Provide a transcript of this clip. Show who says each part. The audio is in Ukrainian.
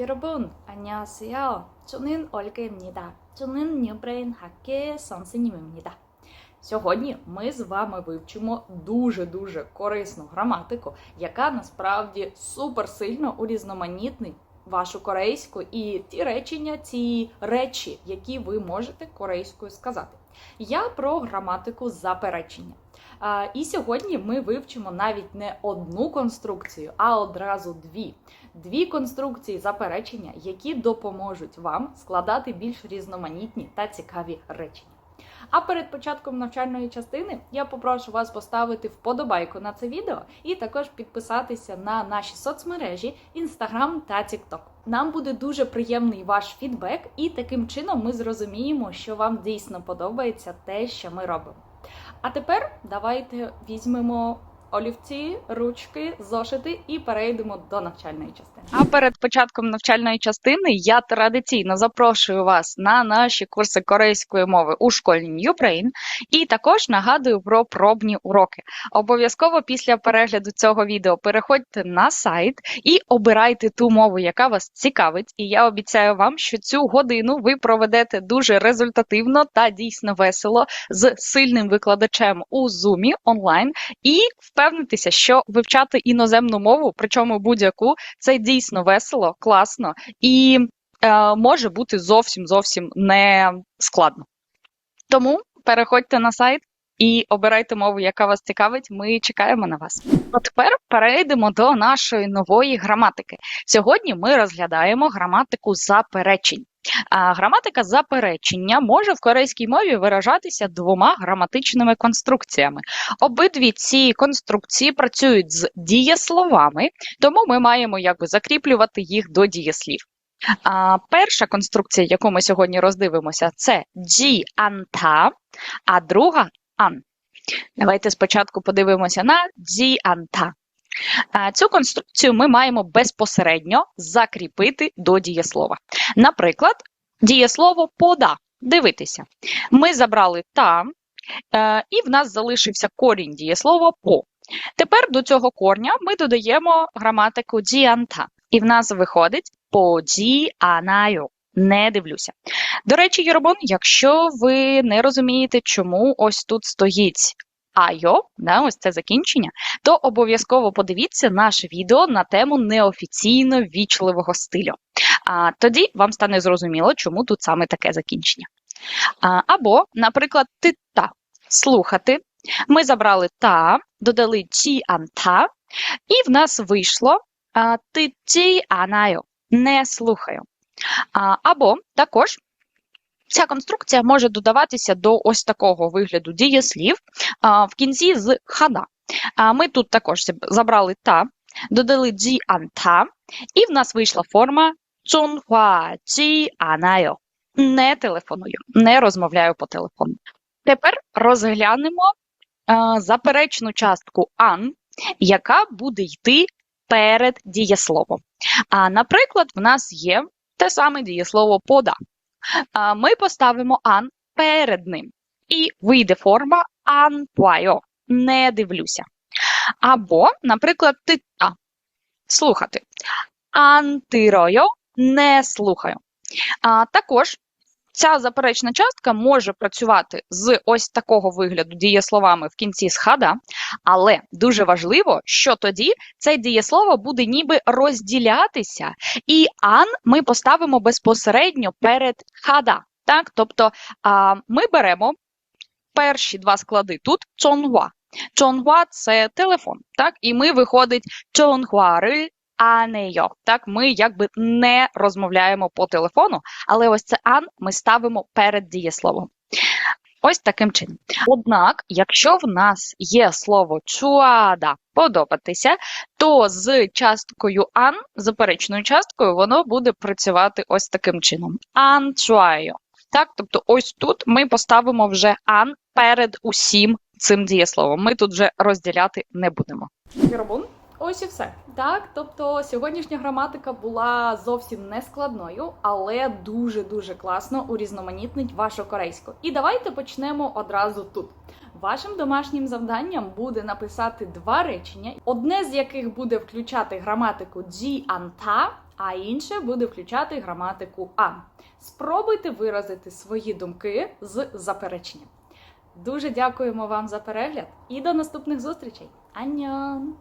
Speaker 1: 여러분, 안녕하세요. 저는 올가입니다. 저는 뉴브레인 학계 선생님입니다. Сьогодні ми з вами вивчимо дуже-дуже корисну граматику, яка насправді супер сильно урізноманітнить вашу корейську і ті речення, ці речі, які ви можете корейською сказати. Я про граматику заперечення. І сьогодні ми вивчимо навіть не одну конструкцію, а одразу дві. Дві конструкції заперечення, які допоможуть вам складати більш різноманітні та цікаві речення. А перед початком навчальної частини я попрошу вас поставити вподобайку на це відео і також підписатися на наші соцмережі Instagram та TikTok. Нам буде дуже приємний ваш фідбек, і таким чином ми зрозуміємо, що вам дійсно подобається те, що ми робимо. А тепер давайте візьмемо олівці, ручки, зошити і перейдемо до навчальної частини. А перед початком навчальної частини я традиційно запрошую вас на наші курси корейської мови у школі New і також нагадую про пробні уроки. Обов'язково після перегляду цього відео переходьте на сайт і обирайте ту мову, яка вас цікавить. І я обіцяю вам, що цю годину ви проведете дуже результативно та дійсно весело з сильним викладачем у Zoom онлайн і впевнитися, що вивчати іноземну мову, причому будь-яку, це дійсно весело, класно і е, може бути зовсім зовсім не складно. Тому переходьте на сайт. І обирайте мову, яка вас цікавить. Ми чекаємо на вас. А тепер перейдемо до нашої нової граматики. Сьогодні ми розглядаємо граматику заперечень. Граматика заперечення може в корейській мові виражатися двома граматичними конструкціями. Обидві ці конструкції працюють з дієсловами, тому ми маємо якби закріплювати їх до дієслів. А перша конструкція, яку ми сьогодні роздивимося, це діанта, а друга ан. Давайте спочатку подивимося на діанта. А, Цю конструкцію ми маємо безпосередньо закріпити до дієслова. Наприклад, дієслово пода. Дивитися. Ми забрали та, е, і в нас залишився корінь дієслова по. Тепер до цього корня ми додаємо граматику діанта. І в нас виходить подіанаю. Не дивлюся. До речі, Єробон, якщо ви не розумієте, чому ось тут стоїть айо, да, ось це закінчення, то обов'язково подивіться наше відео на тему неофіційно вічливого стилю. А тоді вам стане зрозуміло, чому тут саме таке закінчення. А, або, наприклад, ти та слухати. Ми забрали та, додали ті анта, і в нас вийшло ти ті анаю, не слухаю. А, або також ця конструкція може додаватися до ось такого вигляду дієслів в кінці з хада. А, ми тут також забрали та, додали ді анта, і в нас вийшла форма чонхва ті анайо. Не телефоную, не розмовляю по телефону. Тепер розглянемо заперечну частку ан, яка буде йти перед дієсловом. А, наприклад, в нас є те саме дієслово пода. Ми поставимо ан перед ним. І вийде форма ан пуайо. Не дивлюся. Або, наприклад, ти та слухати. Ан тиройо не слухаю. А, також ця заперечна частка може працювати з ось такого вигляду дієсловами в кінці схада, але дуже важливо, що тоді це дієслово буде ніби розділятися, і ан ми поставимо безпосередньо перед хада. Так? Тобто а, ми беремо перші два склади тут чонгва. Чонгва це телефон, так? І ми виходить анейо. Так, ми якби не розмовляємо по телефону, але ось це ан ми ставимо перед дієсловом. Ось таким чином. Однак, якщо в нас є слово чуада подобатися, то з часткою ан, заперечною часткою, воно буде працювати ось таким чином. Ан чуаю. Так, тобто, ось тут ми поставимо вже ан перед усім цим дієсловом. Ми тут вже розділяти не будемо. Ось і все. Так, тобто сьогоднішня граматика була зовсім не складною, але дуже дуже класно урізноманітнить вашу корейську. І давайте почнемо одразу тут. Вашим домашнім завданням буде написати два речення, одне з яких буде включати граматику «ді анта», а інше буде включати граматику А. Спробуйте виразити свої думки з запереченням. Дуже дякуємо вам за перегляд і до наступних зустрічей. Аньон!